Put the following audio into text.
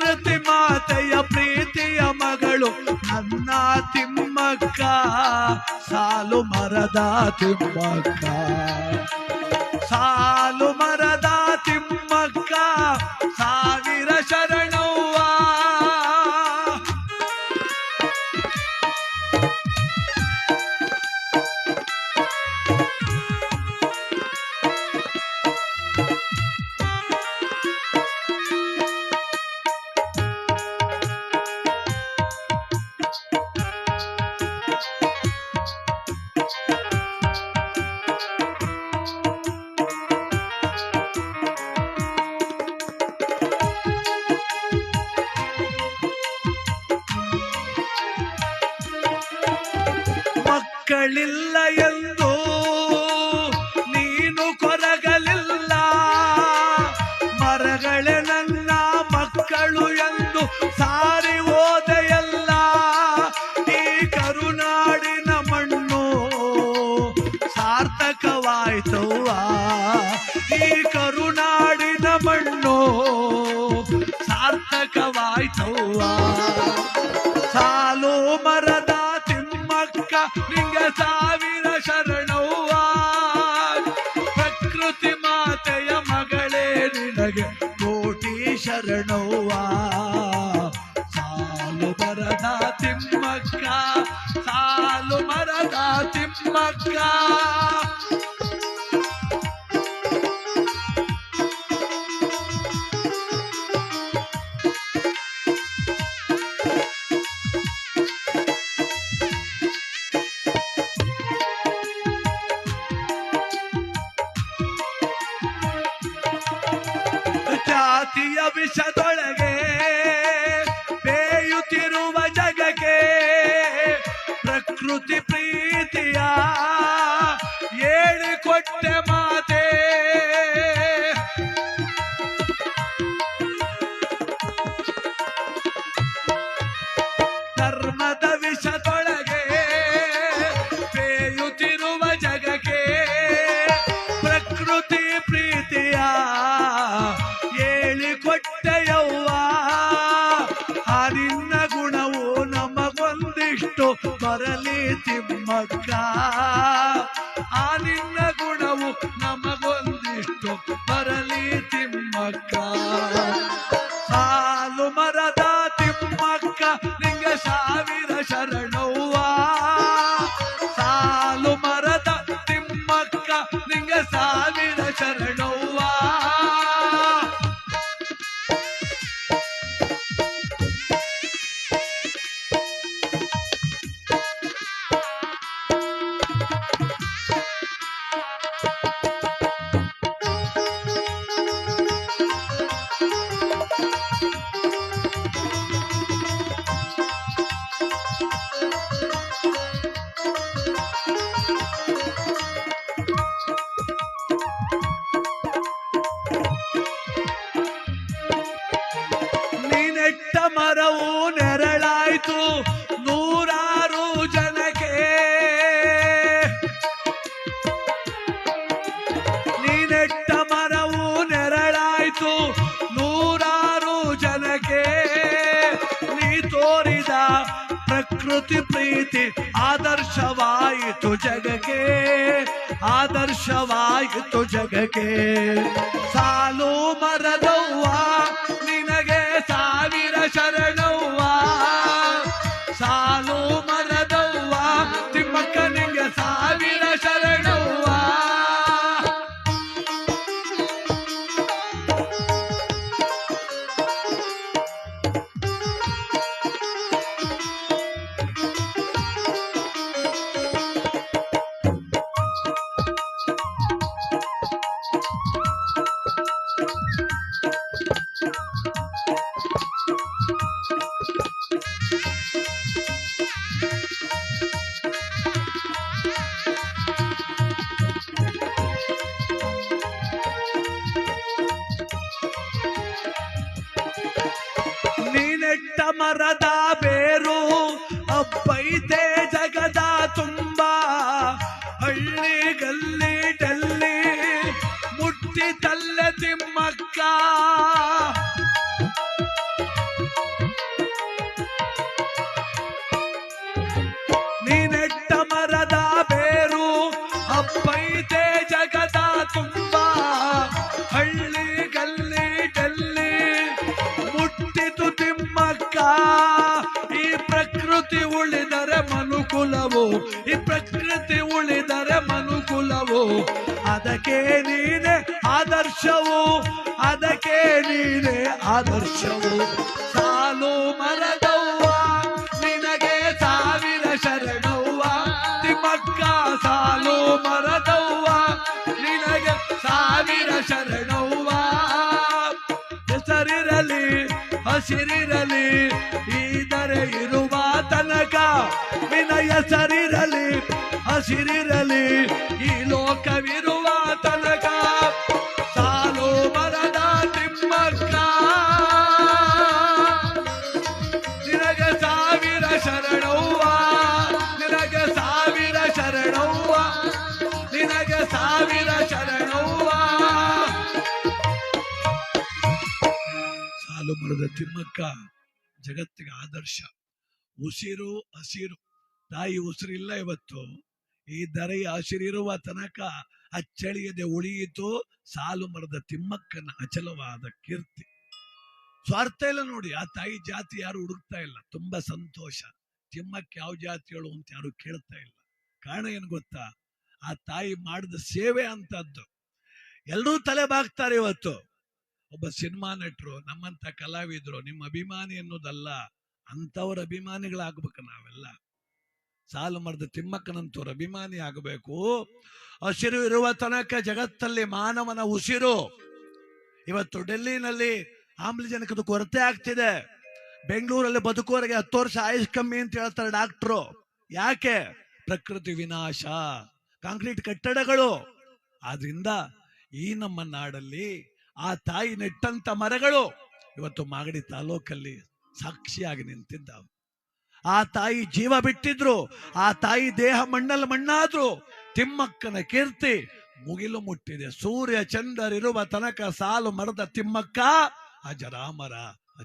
ಪ್ರಕೃತಿ ಮಾತೆಯ ಪ್ರೀತಿಯ ಮಗಳು ನನ್ನ ತಿಮ್ಮಕ್ಕ. ಸಾಲು ಮರದ ತಿಮ್ಮಕ್ಕ. ಸಾಲು ಮರದ ಮಕ್ಕಳಿಲ್ಲ ಎಂದು ನೀನು ಕೊರಗಲಿಲ್ಲ. ಮರಗಳೇ ಶರಣವ್ವ ಸಾಲು ಮರದ ತಿಮ್ಮಕ್ಕ ಸಾಲು ಮರದ ತಿಮ್ಮಕ್ಕ. مكة ಪ್ರಕೃತಿ ಪ್ರೀತಿ ಆದರ್ಶವಾಯಿತು ಜಗಕ್ಕೆ ಆದರ್ಶವಾಯಿತು ಜಗಕ್ಕೆ ಸಾಲು ಮರದವ್ವ ಮರದ ಬೇರು ಅಪ್ಪೈತೆ ಜಗದ ತುಂಬಾ. ಹಳ್ಳಿ ಗಲ್ಲಿ ಡಲ್ಲಿ ಮುಟ್ಟಿದಲ್ಲ ತಿಮ್ಮಕ್ಕ. ನೀನೆಟ್ಟ ಮರದ ಉಳಿದರೆ ಮನುಕುಲವು. ಈ ಪ್ರಕೃತಿ ಉಳಿದರೆ ಮನುಕುಲವು. ಅದಕ್ಕೆ ನೀನೆ ಆದರ್ಶವು. ಅದಕ್ಕೆ ನೀನೆ ಆದರ್ಶವು. ಸಾಲು ಮರದವ್ವ, ನಿನಗೆ ಸಾವಿರ ಶರಣವ್ವ. ತಿಮ್ಮಕ್ಕ ಸಾಲು ಮರದವ್ವ ಹಸಿರಿರಲಿ ಈ ಲೋಕವಿರುವ ತನಕ ಸಾಲು ತಿಮ್ಮಕ್ಕ. ನಿನಗೆ ಸಾವಿರ ಶರಣವ್ವ, ನಿನಗೆ ಸಾವಿರ ಶರಣವ್ವ, ನಿನಗೆ ಸಾವಿರ ಶರಣವ್ವ. ಸಾಲು ಮರದ ತಿಮ್ಮಕ್ಕ, ಜಗತ್ತಿಗೆ ಆದರ್ಶ. ಉಸಿರು ಹಸಿರು. ತಾಯಿ ಉಸಿರಿಲ್ಲ ಇವತ್ತು. ಈ ದರೆಯ ಹಸಿರಿರುವ ತನಕ ಅಚ್ಚಳಿಯದೆ ಉಳಿಯಿತು. ಸಾಲು ಮರದ ತಿಮ್ಮಕ್ಕನ ಅಚಲವಾದ ಕೀರ್ತಿ. ಸ್ವಾರ್ಥ ಇಲ್ಲ ನೋಡಿ, ಆ ತಾಯಿ ಜಾತಿ ಯಾರು ಹುಡುಕ್ತಾ ಇಲ್ಲ. ತುಂಬಾ ಸಂತೋಷ. ತಿಮ್ಮಕ್ಕ ಯಾವ ಜಾತಿಗಳು ಅಂತ ಯಾರು ಕೇಳ್ತಾ ಇಲ್ಲ. ಕಾರಣ ಏನ್ ಗೊತ್ತಾ? ಆ ತಾಯಿ ಮಾಡಿದ ಸೇವೆ ಅಂತದ್ದು. ಎಲ್ಲರೂ ತಲೆ ಬಾಗ್ತಾರೆ ಇವತ್ತು. ಒಬ್ಬ ಸಿನಿಮಾ ನಟರು, ನಮ್ಮಂತ ಕಲಾವಿದ್ರು, ನಿಮ್ಮ ಅಭಿಮಾನಿ ಅನ್ನೋದಲ್ಲ ಅಂತವ್ರ ಅಭಿಮಾನಿಗಳಾಗ್ಬೇಕು ನಾವೆಲ್ಲ. ಸಾಲು ಮರದ ತಿಮ್ಮಕ್ಕನಂತವ್ರ ಅಭಿಮಾನಿ ಆಗಬೇಕು. ಹಸಿರು ಇರುವ ತನಕ ಜಗತ್ತಲ್ಲಿ ಮಾನವನ ಉಸಿರು. ಇವತ್ತು ಡೆಲ್ಲಿನಲ್ಲಿ ಆಮ್ಲಜನಕದ ಕೊರತೆ ಆಗ್ತಿದೆ. ಬೆಂಗಳೂರಲ್ಲಿ ಬದುಕೋರಿಗೆ ಹತ್ತು ವರ್ಷ ಆಯುಷ್ ಕಮ್ಮಿ ಅಂತ ಹೇಳ್ತಾರೆ ಡಾಕ್ಟ್ರು. ಯಾಕೆ? ಪ್ರಕೃತಿ ವಿನಾಶ, ಕಾಂಕ್ರೀಟ್ ಕಟ್ಟಡಗಳು. ಆದ್ರಿಂದ ಈ ನಮ್ಮ ನಾಡಲ್ಲಿ ಆ ತಾಯಿ ನೆಟ್ಟಂತ ಮರಗಳು. ಇವತ್ತು ಮಾಗಡಿ ತಾಲೂಕಲ್ಲಿ ಸಾಕ್ಷಿಯಾಗಿ ನಿಂತಿದ್ದಾವೆ. ಆ ತಾಯಿ ಜೀವ ಬಿಟ್ಟಿದ್ರು, ಆ ತಾಯಿ ದೇಹ ಮಣ್ಣಲ್ಲಿ ಮಣ್ಣಾದ್ರು. ತಿಮ್ಮಕ್ಕನ ಕೀರ್ತಿ ಮುಗಿಲು ಮುಟ್ಟಿದೆ. ಸೂರ್ಯ ಚಂದರಿರುವ ತನಕ ಸಾಲು ಮರದ ತಿಮ್ಮಕ್ಕ, ಅಜರಾಮರ.